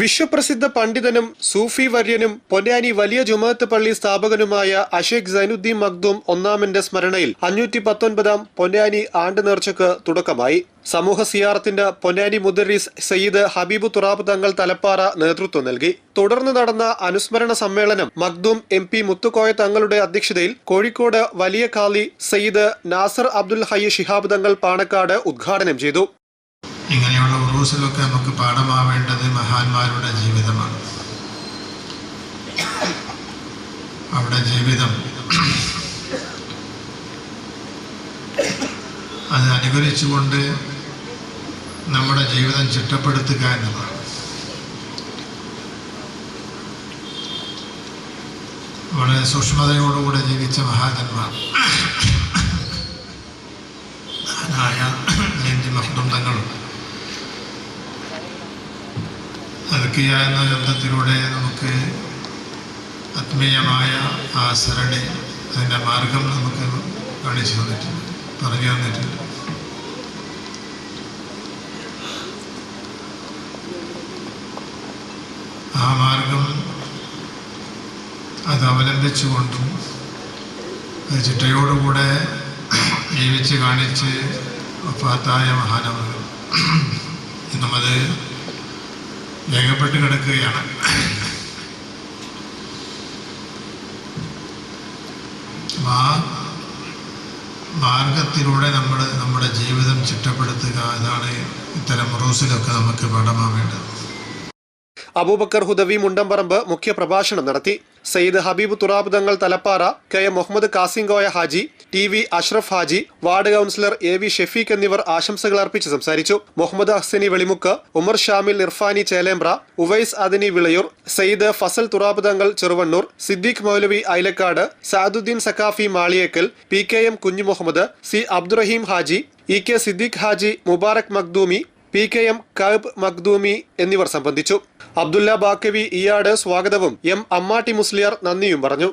വിശ്വപ്രസിദ്ധ പണ്ഡിതനും സൂഫി വര്യനും പൊന്നാനി വലിയ ജുമാഅത്ത് പള്ളി സ്ഥാപകനുമായ അഷേഖ് സൈനുദ്ദീൻ മഖ്ദൂം ഒന്നാമന്റെ സ്മരണയിൽ അഞ്ഞൂറ്റി പത്തൊൻപതാം പൊന്നാനി ആണ്ട് നേർച്ചക്ക് തുടക്കമായി. സമൂഹ സിയാറത്തിന്റെ പൊന്നാനി മുദരീസ് സയ്യിദ് ഹബീബ് തുറാബ് തങ്ങൾ തലപ്പാറ നേതൃത്വം നൽകി. തുടർന്ന് നടന്ന അനുസ്മരണ സമ്മേളനം മഖ്ദൂം എം പി മുത്തുക്കോയ തങ്ങളുടെ അധ്യക്ഷതയിൽ കോഴിക്കോട് വലിയ കാലി സയ്യിദ് നാസർ അബ്ദുൽ ഹയ്യ ശിഹാബ് തങ്ങൾ പാണക്കാട് ഉദ്ഘാടനം ചെയ്തു. ഇങ്ങനെയുള്ള ഉറൂസിലൊക്കെ നമുക്ക് പാഠമാവേണ്ടത് മഹാന്മാരുടെ ജീവിതമാണ്. അവിടെ ജീവിതം. അത് അനുകരിച്ചുകൊണ്ട് നമ്മുടെ ജീവിതം ചിട്ടപ്പെടുത്തുക എന്നതാണ്. വളരെ സൂക്ഷ്മതയോടുകൂടെ ജീവിച്ച മഹാജന്മാർ മഹാനായ അതൊക്കെയ എന്ന ഗ്രന്ഥത്തിലൂടെ നമുക്ക് ആത്മീയമായ ആ സരണി അതിന്റെ മാർഗം നമുക്ക് കാണിച്ചു തന്നിട്ടുണ്ട് പറഞ്ഞു തന്നിട്ടുണ്ട്. ആ മാർഗം അത് അവലംബിച്ചുകൊണ്ടും അത് ചിട്ടയോടുകൂടെ ജീവിച്ച് കാണിച്ച് ഒപ്പാത്തായ മഹാനവർ ഇന്നും രേഖപ്പെട്ട് കിടക്കുകയാണ്. ആ മാർഗത്തിലൂടെ നമ്മൾ നമ്മുടെ ജീവിതം ചിട്ടപ്പെടുത്തുക അതാണ് ഇത്തരം റൂസിലൊക്കെ നമുക്ക് പാഠമാവേണ്ടത്. അബൂബക്കർ ഹുദവി മുണ്ടംപറമ്പ് മുഖ്യ പ്രഭാഷണം നടത്തി. Sayyid Habeeb Thurab Thangal Thalappara K M Muhammad Kasimkoya Haji T V Ashraf Haji ward councillor A V Shefeeq എന്നിവർ ആശംസകൾ അർപ്പിച്ച് സംസാരിച്ചു. Muhammad Ahsani Velimukku Umar Shamil Irfani Chelembra Uvais Adani Vilayur Sayyid Fazal Thurab Thangal Cheruvannur Siddique Moulavi Ailakkad Saduddeen Saqafi Maliyekkal P K M Kunjumuhammad C Abdurahim Haji E K Siddique Haji Mubarak Makhdoomi P K M Kaab Makhdoomi എന്നിവർ സംബന്ധിച്ചു. Abdullah Baqavi ഇയാട് സ്വാഗതവും M Ammatti Musliyar നന്ദിയും പറഞ്ഞു